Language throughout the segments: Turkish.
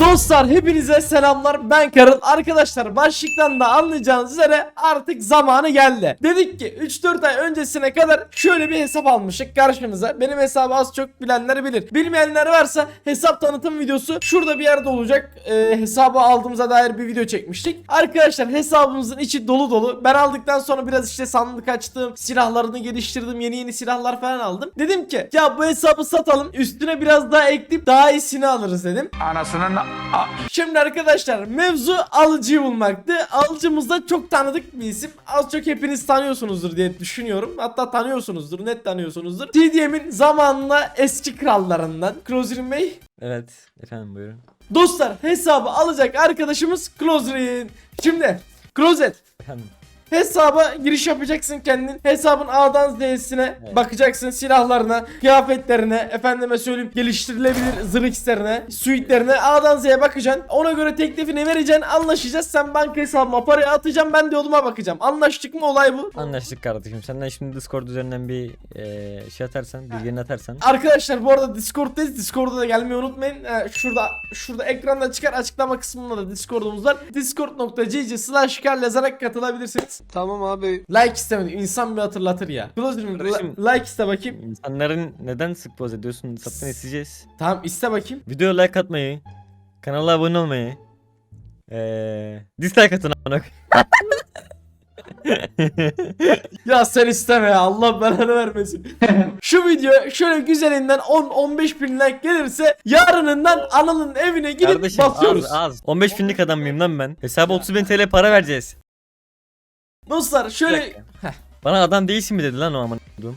Dostlar hepinize selamlar. Ben Karın Arkadaşlar başlıktan da anlayacağınız üzere artık zamanı geldi. Dedik ki 3-4 ay öncesine kadar şöyle bir hesap almıştık karşınıza Benim hesabı az çok bilenler bilir. Bilmeyenler varsa hesap tanıtım videosu şurada bir yerde olacak. Ee, Hesabı aldığımıza dair bir video çekmiştik. Arkadaşlar hesabımızın içi dolu dolu. Ben aldıktan sonra biraz işte sandık açtım Silahlarını geliştirdim yeni yeni silahlar falan aldım. Dedim ki ya bu hesabı satalım üstüne biraz daha ekleyip daha iyisini alırız dedim. Anasının Şimdi arkadaşlar mevzu alıcıyı bulmaktı. Alıcımız da çok tanıdık bir isim. Az çok hepiniz tanıyorsunuzdur diye düşünüyorum. Hatta tanıyorsunuzdur, net tanıyorsunuzdur. TDM'in zamanla eski krallarından. Closer'in Bey. Evet efendim buyurun. Dostlar hesabı alacak arkadaşımız Closer'in. Şimdi Closet Efendim. Hesaba giriş yapacaksın kendin. Hesabın A'dan Z'sine Evet. bakacaksın silahlarına, kıyafetlerine, efendime söyleyeyim geliştirilebilir zırhixlerine, suitlerine A'dan Z'ye bakacaksın. Ona göre teklifini vereceksin, anlaşacağız. Sen banka hesabıma parayı atacağım, ben de yoluma bakacağım. Anlaştık mı olay bu? Anlaştık kardeşim. Senden şimdi Discord üzerinden bir eee, şey atarsan, bilgilerini atarsan. Arkadaşlar bu arada Discord'dayız. Discord'a da gelmeyi unutmayın. Ee, şurada şurada ekranda çıkar açıklama kısmında da Discord'umuz var. discord.gg slash yazarak katılabilirsiniz. Tamam abi. Like istemedim. İnsan bir hatırlatır ya. Kardeşim- li- like iste bakayım. İnsanların neden sık boz ediyorsun? Saptan isteyeceğiz. Tamam iste bakayım. Videoya like atmayı, kanala abone olmayı, eee dislike atın amına koyayım. Ya sen isteme ya Allah belanı vermesin. Şu video şöyle güzelinden 10-15 bin like gelirse yarınından Anıl'ın evine gidip Kardeşim basıyoruz. az az. 15 binlik adam mıyım lan ben? Hesaba 30 bin TL para vereceğiz. Dostlar şöyle. Bana adam değilsin mi dedi lan o koyduğum.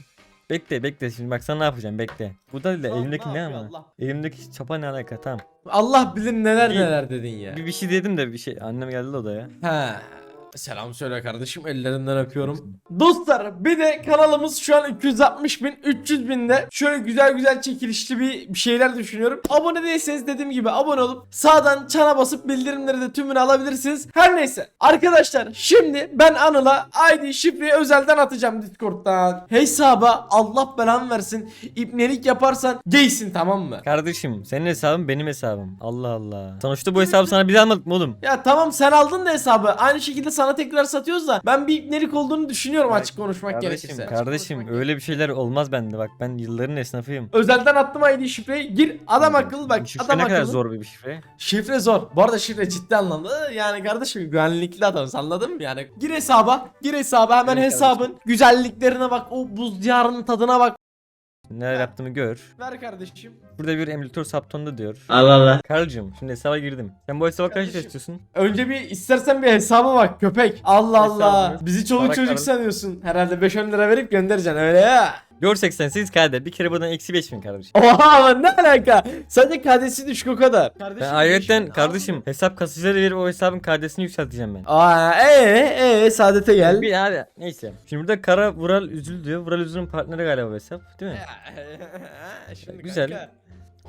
Bekle bekle şimdi bak sana ne yapacağım bekle. Bu da değil Lan elimdeki ne ama? Allah? Elimdeki çapa ne alaka tamam. Allah bilir neler neler dedin ya. Bir, bir şey dedim de bir şey annem geldi de odaya. He. Selam söyle kardeşim ellerinden öpüyorum. Dostlar bir de kanalımız şu an 260 bin 300 binde şöyle güzel güzel çekilişli bir, bir şeyler düşünüyorum. Abone değilseniz dediğim gibi abone olup sağdan çana basıp bildirimleri de tümünü alabilirsiniz. Her neyse arkadaşlar şimdi ben Anıl'a ID şifreyi özelden atacağım Discord'dan. Hesaba Allah belanı versin İbnelik yaparsan gaysin tamam mı? Kardeşim senin hesabın benim hesabım. Allah Allah. Sonuçta bu hesabı sana biz almadık mı oğlum? Ya tamam sen aldın da hesabı. Aynı şekilde sana tekrar satıyoruz da ben bir ibnelik olduğunu düşünüyorum açık konuşmak Kardeşim, gerekirse. kardeşim öyle bir şeyler olmaz bende bak ben yılların esnafıyım. Özelden attım ID şifreyi. Gir adam akıllı bak. Şifre adam ne kadar akıllı. zor bir şifre. Şifre zor. Bu arada şifre ciddi anlamda yani kardeşim güvenlikli adamız anladın mı yani? Gir hesaba. Gir hesaba hemen Evet hesabın güzelliklerine bak. O buz diyarının tadına bak. Neler yaptığımı gör. Ver kardeşim. Burada bir emülatör saptonda diyor. Allah Allah. Karıcığım şimdi hesaba girdim. Sen bu hesaba kaç Kardeşim. istiyorsun? Önce bir istersen bir hesaba bak köpek. Allah Allah. Bizi çoluk çocuk sanıyorsun. Herhalde 5-10 lira verip göndereceksin öyle ya. Gör 88 KD bir kere buradan eksi 5000 kardeşim. Oha ne alaka? Sadece KD'si düşük o kadar. Kardeşim, Ben ayrıca kardeşim hesap kasıcıları verip o hesabın KD'sini yükselteceğim ben. Aa ee ee saadete gel. Bir abi neyse. Şimdi burada Kara Vural Üzül diyor. Vural Üzül'ün partneri galiba bu hesap değil mi? Şimdi Güzel.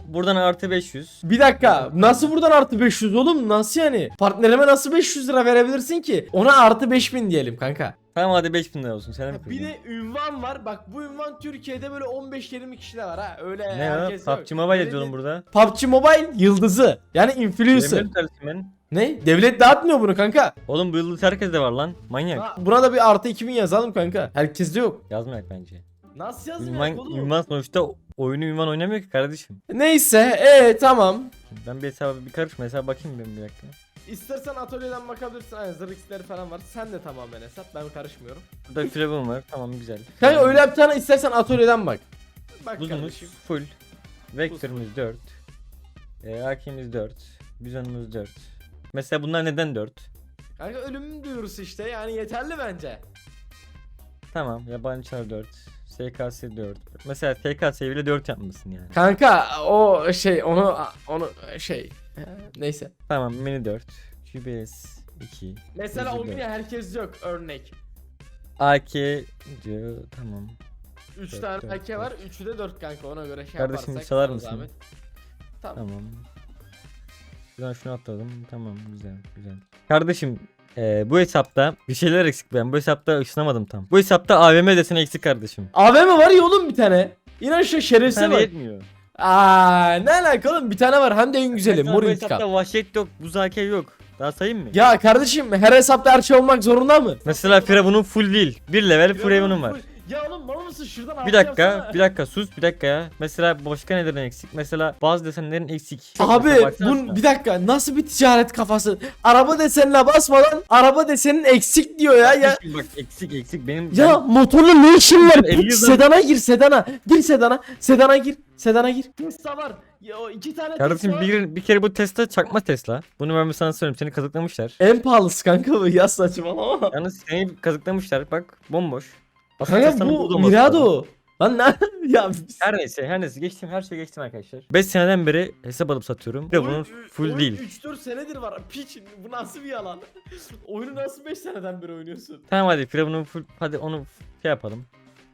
Buradan artı 500. Bir dakika. Nasıl buradan artı 500 oğlum? Nasıl yani? Partnerime nasıl 500 lira verebilirsin ki? Ona artı 5000 diyelim kanka. Tamam hadi 5000 lira olsun. Sen Bir de ünvan var. Bak bu ünvan Türkiye'de böyle 15-20 kişide var ha. Öyle ne ya? herkes yok. PUBG Mobile Öyle yazıyorum değil. burada. PUBG Mobile yıldızı. Yani influencer. Ben. Ne? Devlet dağıtmıyor bunu kanka. Oğlum bu yıldız herkeste var lan. Manyak. Ha, Buna da bir artı 2000 yazalım kanka. Herkeste yok. Yazmayak bence. Nasıl yazmıyor Ünvan, oğlum? ünvan sonuçta oyunu ünvan oynamıyor ki kardeşim. Neyse ee tamam. Ben bir hesaba bir karışma hesaba bakayım ben bir dakika. İstersen atölyeden bakabilirsin. Aynen zırh x'leri falan var. Sen de tamamen hesap. Ben karışmıyorum. Burada firavun var. Tamam güzel. Kanka öyle bir tane istersen atölyeden bak. Bak Buzumuz kardeşim. full. Vektörümüz 4. E, AK'miz 4. Bizonumuz 4. Mesela bunlar neden 4? Kanka ölüm duyurusu işte yani yeterli bence. Tamam yabancılar 4. SKS 4. Mesela SKS bile 4 yapmışsın yani. Kanka o şey onu onu şey e, neyse. Tamam mini 4. QBS 2. Mesela o mini herkes yok örnek. AK diyor tamam. 3 Dört, tane dört, AK var. Üçü de 4 kanka ona göre şey Kardeşim, yaparsak. çalar sana mısın? zahmet. Tamam. Tamam. Şuradan şunu atladım. Tamam güzel güzel. Kardeşim eee, bu hesapta bir şeyler eksik ben. Bu hesapta ışınamadım tam. Bu hesapta AVM deseni eksik kardeşim. AVM var ya oğlum bir tane. İnan şu şerefsize bak. yetmiyor. Aa ne alaka oğlum bir tane var hem de en güzeli Mesela mor bu intikam. hesapta vahşet yok, buzake yok. Daha sayayım mı? Ya kardeşim her hesapta her şey olmak zorunda mı? Mesela Firavun'un full değil. Bir level Firavun'un var. Ya oğlum mal mısın şuradan Bir dakika, bir dakika sus bir dakika ya. Mesela başka nelerin eksik? Mesela bazı desenlerin eksik. Abi baksana bu şuna. bir dakika nasıl bir ticaret kafası? Araba desenine basmadan araba desenin eksik diyor ya ya. Bak eksik eksik benim Ya motorla ne işin var? Ben elli Git yıldan- sedana gir sedana. Gir sedana. Sedana gir. Sedana gir. Tesla var. Ya o iki tane Kardeşim Tesla var. bir, bir kere bu Tesla çakma Tesla. Bunu ben sana söyleyeyim seni kazıklamışlar. En pahalısı kanka bu ya saçmalama. Yalnız seni kazıklamışlar bak bomboş. Bak, Kanka bu. Mirado. Lan ne? ya Her neyse her neyse geçtim her şeyi geçtim arkadaşlar. 5 seneden beri hesap alıp satıyorum. Ve bunun full değil. 3-4 senedir var. Piç bu nasıl bir yalan? Oyunu nasıl 5 seneden beri oynuyorsun? Tamam hadi Firavun'un full hadi onu şey yapalım.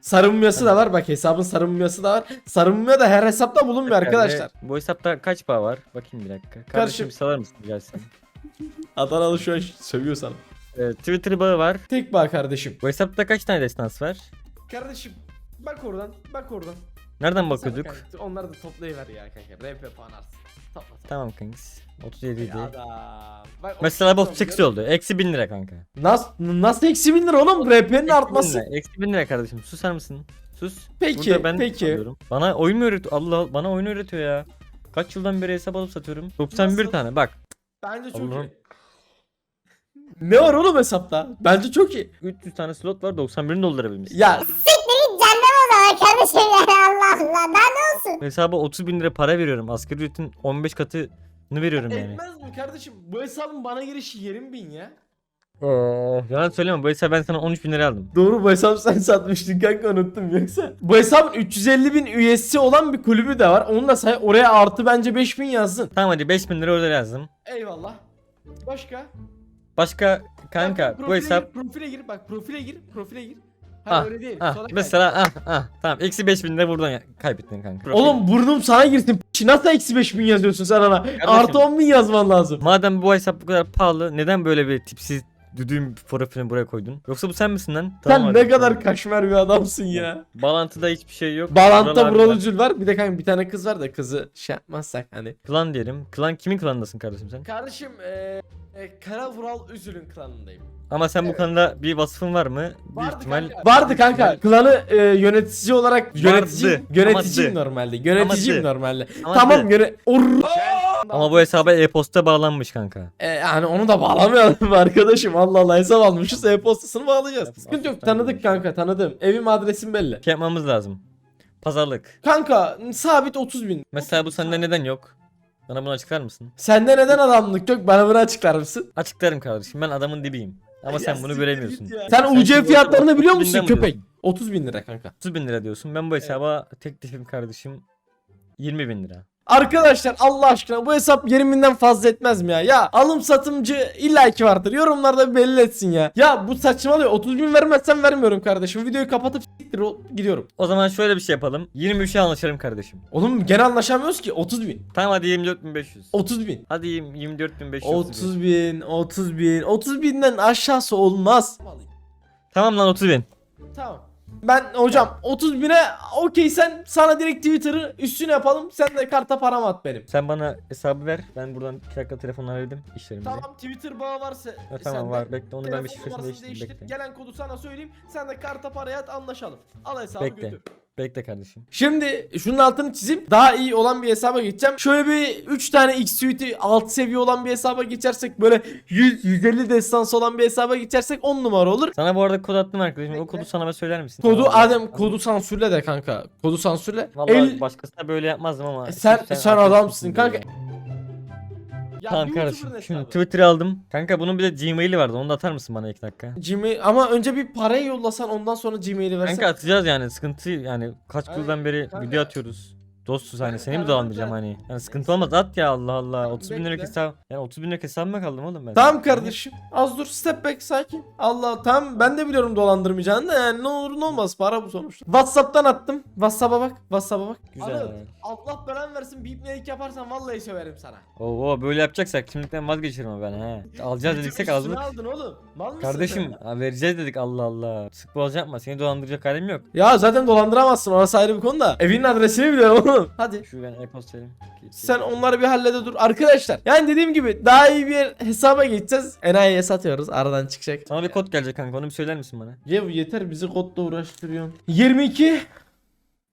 Sarı da var bak hesabın sarı mumyası da var. Sarı mumya da her hesapta bulunmuyor arkadaşlar. Yani bu hesapta kaç bağ var? Bakayım bir dakika. Kardeşim Kardeşim- bir salar mısın gelsin. Adanalı şu an sövüyor sana. Ee, Twitter bağı var. Tek bağ kardeşim. Bu hesapta kaç tane destans var? Kardeşim bak oradan bak oradan. Nereden bakıyorduk? Sana kanka, Onları da toplayıver ya kanka. RP puan artsın. Topla. Tamam kanks. 37 idi. Ya adam. Bak, Mesela bu 38 8 oldu. Eksi 1000 lira kanka. Nasıl nasıl eksi bin lira oğlum? RP'nin artması. 1000 lira, Eksi 1000 lira kardeşim. Susar mısın? Sus. Peki, Burada ben peki. alıyorum. Bana oyun mu öğretiyor? Allah Allah bana oyun öğretiyor ya. Kaç yıldan beri hesap alıp satıyorum? 91 Nasıl? tane bak. Bence çok Allah'ım. iyi. Ne var oğlum hesapta? Bence çok iyi. 300 tane slot var 91'ini doldurabilmişsin. Ya Aa kardeşim yani Allah Allah daha ne olsun? Hesaba 30 bin lira para veriyorum. Asgari ücretin 15 katını veriyorum yani. etmez mi kardeşim? Bu hesabın bana girişi 20 bin ya. Yalan söyleme bu hesabı ben sana 13 bin lira aldım. Doğru bu hesabı sen satmıştın kanka unuttum yoksa. Bu hesabın 350 bin üyesi olan bir kulübü de var. Onu da say oraya artı bence 5000 yazsın. Tamam hadi 5 bin lira orada yazdım. Eyvallah. Başka? Başka kanka bu hesap Gir, profile gir bak profile gir profile gir. Ha Ah, öyle değil. ah, sola kay. mesela ah ah tamam eksi 5 bin lira buradan ya- kaybettin kanka. Oğlum burnum sana girsin. P- Nasıl eksi 5000 yazıyorsun sen ona? Artı 10 bin yazman lazım. Madem bu hesap bu kadar pahalı neden böyle bir tipsiz düdüğüm profilini buraya koydun? Yoksa bu sen misin lan? Sen ne kadar kaşmer bir adamsın ya. Bağlantıda hiçbir şey yok. Bağlantıda Buralar- Vuralıcül var. Bir de kanka bir tane kız var da kızı şey yapmazsak hani. Klan diyelim. Klan kimin klanındasın kardeşim sen? Kardeşim eee e, Kara Vural Üzül'ün klanındayım. Ama sen bu klanda bir vasfın var mı? Büyük Vardı ihtimal kanka. Vardı kanka. Klanı e, yönetici olarak yönetici yöneticiyim normalde. Yöneticiyim Amadı. normalde. Amadı. Tamam yöne Or- ama bu hesaba e-posta bağlanmış kanka. E, yani onu da bağlamayalım arkadaşım. Allah Allah hesap almışız e-postasını bağlayacağız. Sıkıntı yok tanıdık kanka tanıdım. Evim adresim belli. Şey yapmamız lazım. Pazarlık. Kanka sabit 30 bin. Mesela bu sende neden yok? Bana bunu açıklar mısın? Sende neden adamlık yok bana bunu açıklar mısın? Açıklarım kardeşim. Ben adamın dibiyim. Ama Ya sen bunu göremiyorsun. Sen UC fiyatlarını biliyor 30 musun köpek? diyorsun? 30 bin lira kanka. 30 bin lira diyorsun. Ben bu hesaba teklifim kardeşim 20 bin lira. Arkadaşlar Allah aşkına bu hesap 20 binden fazla etmez mi ya? Ya alım satımcı illaki vardır. Yorumlarda belli etsin ya. Ya bu saçmalıyor. 30 bin vermezsen vermiyorum kardeşim. Videoyu kapatıp siktir gidiyorum. O zaman şöyle bir şey yapalım. 23'e anlaşalım kardeşim. Oğlum gene anlaşamıyoruz ki. 30 bin. Tamam hadi 24.500. 30 bin. Hadi 24.500. 30 bin. 30 bin. 30 binden aşağısı olmaz. Tamam lan 30 bin. Tamam. Ben hocam 30 bine okey sen sana direkt Twitter'ı üstüne yapalım. Sen de karta param at benim. Sen bana hesabı ver. Ben buradan 2 dakika telefonla halledim işlerimizi. Tamam Twitter bağı varsa Ha, tamam var bekle onu ben bir şifresini değiştireyim değiştir. bekle. Gelen kodu sana söyleyeyim. Sen de karta paraya at anlaşalım. Al hesabı Bekle. götür. Bekle kardeşim. Şimdi şunun altını çizeyim. Daha iyi olan bir hesaba geçeceğim. Şöyle bir 3 tane X suite'i alt seviye olan bir hesaba geçersek böyle 100 150 destans olan bir hesaba geçersek 10 numara olur. Sana bu arada kod attım arkadaşım. O kodu sana ben söyler misin? Kodu Tamam. Adem kodu sansürle de kanka. Kodu sansürle. Vallahi El- başkasına böyle yapmazdım ama. sen sen adamsın kanka. Ya. Tamam bir kardeşim. YouTuber'ın Şimdi hesabı. Twitter'ı aldım. Kanka bunun bir de Gmail'i vardı. Onu da atar mısın bana 2 dakika? Gmail ama önce bir parayı yollasan ondan sonra Gmail'i versen. Kanka atacağız yani sıkıntı yani kaç Aynen, yıldan beri kanka. video atıyoruz. Dostuz hani seni mi dolandıracağım hani. Yani sıkıntı olmaz at ya Allah Allah. 30 bin lira hesap. Yani 30 bin lira hesabıma kaldım oğlum ben. Tamam kardeşim. Az dur step back sakin. Allah tamam ben de biliyorum dolandırmayacağını da yani ne olur ne olmaz para bu sonuçta. Whatsapp'tan attım. Whatsapp'a bak. Whatsapp'a bak. Güzel. Anıl, Allah belanı versin bip ne yaparsan vallahi söverim sana. Oo böyle yapacaksak kimlikten vazgeçerim ama ben he. Alacağız dediksek aldık. aldın oğlum. Mal mısın Kardeşim ha, vereceğiz dedik Allah Allah. Sık boğaz yapma seni dolandıracak halim yok. Ya zaten dolandıramazsın orası ayrı bir konu da. Evinin adresini biliyorum Oğlum hadi. Şu ben e-posta. Sen onları bir hallede dur. Arkadaşlar yani dediğim gibi daha iyi bir hesaba geçeceğiz. Enayi'ye satıyoruz. Aradan çıkacak. Sana bir kod gelecek kanka onu bir söyler misin bana? Ya yeter bizi kodla uğraştırıyorsun. 22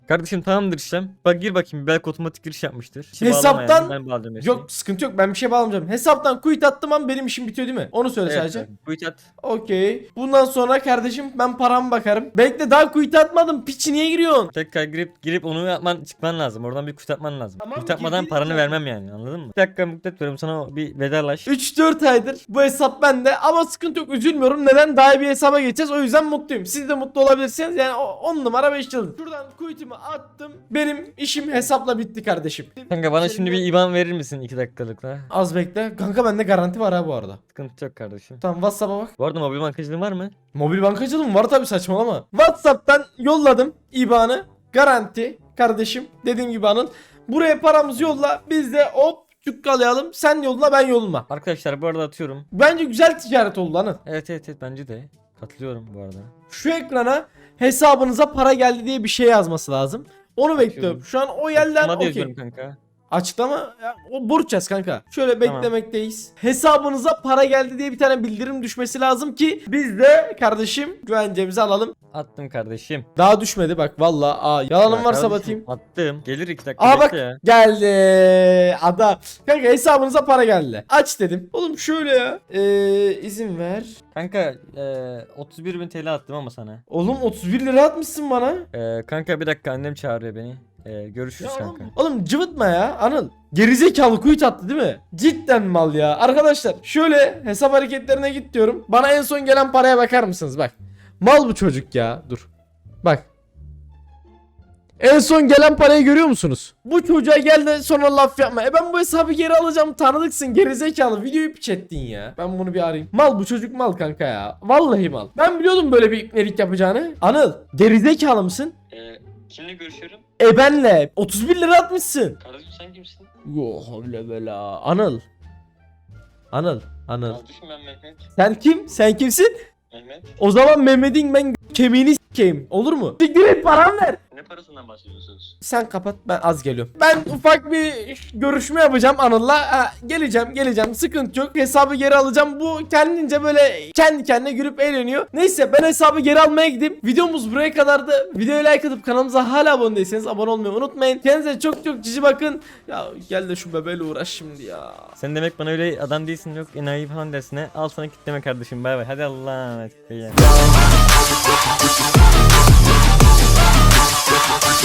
Kardeşim tamamdır işlem. Bak gir bakayım belki otomatik giriş yapmıştır. Hiç Hesaptan- bağlama yani, ben bağlayacağım her şeyi. Yok sıkıntı yok ben bir şey bağlamayacağım. Hesaptan quit attım an benim işim bitiyor değil mi? Onu söyle Evet, sadece. evet. At. Okey. Bundan sonra kardeşim ben param bakarım. Bekle daha quit atmadım. Piçi niye giriyorsun? Tekrar girip girip onu yapman çıkman lazım. Oradan bir quit atman lazım. Tamam, quit atmadan paranı zaten. vermem yani anladın mı? Bir dakika müddet veriyorum sana bir vedalaş. 3-4 aydır bu hesap bende ama sıkıntı yok üzülmüyorum. Neden? Daha iyi bir hesaba geçeceğiz. O yüzden mutluyum. Siz de mutlu olabilirsiniz. Yani 10 numara 5 yıldız. Şuradan quit'imi attım. Benim işim hesapla bitti kardeşim. Kanka bana şimdi bir IBAN verir misin 2 dakikalıkla? Az bekle. Kanka bende garanti var ha bu arada. Sıkıntı yok kardeşim. Tamam WhatsApp'a bak. Bu arada mobil bankacılığın var mı? Mobil bankacılığım var tabi saçmalama. WhatsApp'tan yolladım IBAN'ı. Garanti kardeşim. Dediğim gibi anın. Buraya paramızı yolla. Biz de hop cukkalayalım. Sen yolla ben yollama. Arkadaşlar bu arada atıyorum. Bence güzel ticaret oldu anın. Evet evet evet bence de. Katılıyorum bu arada. Şu ekrana hesabınıza para geldi diye bir şey yazması lazım. Onu bekliyorum. Şu an o yerden okey. kanka. Açıklama ya, o borç yaz kanka. Şöyle Tamam. beklemekteyiz. Hesabınıza para geldi diye bir tane bildirim düşmesi lazım ki biz de kardeşim güvencemizi alalım. Attım kardeşim. Daha düşmedi bak valla. Aa yalanım Ya varsa kardeşim, batayım. Attım. Gelir 2 dakika Aa bekle bak ya. geldi. Ada. Kanka hesabınıza para geldi. Aç dedim. Oğlum şöyle ya. Ee, izin ver. Kanka eee 31 bin TL attım ama sana. Oğlum 31 lira atmışsın bana. Eee kanka bir dakika annem çağırıyor beni. Eee görüşürüz Ya oğlum, kanka. oğlum cıvıtma ya Anıl. Gerizekalı kuyut attı değil mi? Cidden mal ya. Arkadaşlar şöyle hesap hareketlerine git diyorum. Bana en son gelen paraya bakar mısınız? Bak. Mal bu çocuk ya. Dur. Bak. En son gelen parayı görüyor musunuz? Bu çocuğa gel de sonra laf yapma. E ben bu hesabı geri alacağım. Tanıdıksın gerizekalı. Videoyu piç ettin ya. Ben bunu bir arayayım. Mal bu çocuk mal kanka ya. Vallahi mal. Ben biliyordum böyle bir ipnelik yapacağını. Anıl gerizekalı mısın? Eee kimle görüşüyorum? E benle 31 lira atmışsın. Kardeşim sen kimsin? Yo bela. Anıl. Anıl. Anıl. Kardeşim ben Mehmet. Sen kim? Sen kimsin? Mehmet. O zaman Mehmet'in ben kemiğini s**eyim. Olur mu? Siktir et param ver. Ne parasından bahsediyorsunuz? Sen kapat ben az geliyorum. Ben ufak bir görüşme yapacağım Anıl'la. Ha, geleceğim geleceğim sıkıntı yok. Hesabı geri alacağım. Bu kendince böyle kendi kendine gülüp eğleniyor. Neyse ben hesabı geri almaya gideyim. Videomuz buraya kadardı. Videoyu like atıp kanalımıza hala abone değilseniz abone olmayı unutmayın. Kendinize çok çok cici bakın. Ya gel de şu bebeğiyle uğraş şimdi ya. Sen demek bana öyle adam değilsin yok enayi falan dersine. Al sana kitleme kardeşim bay bay. Hadi Allah'a emanet. Everybody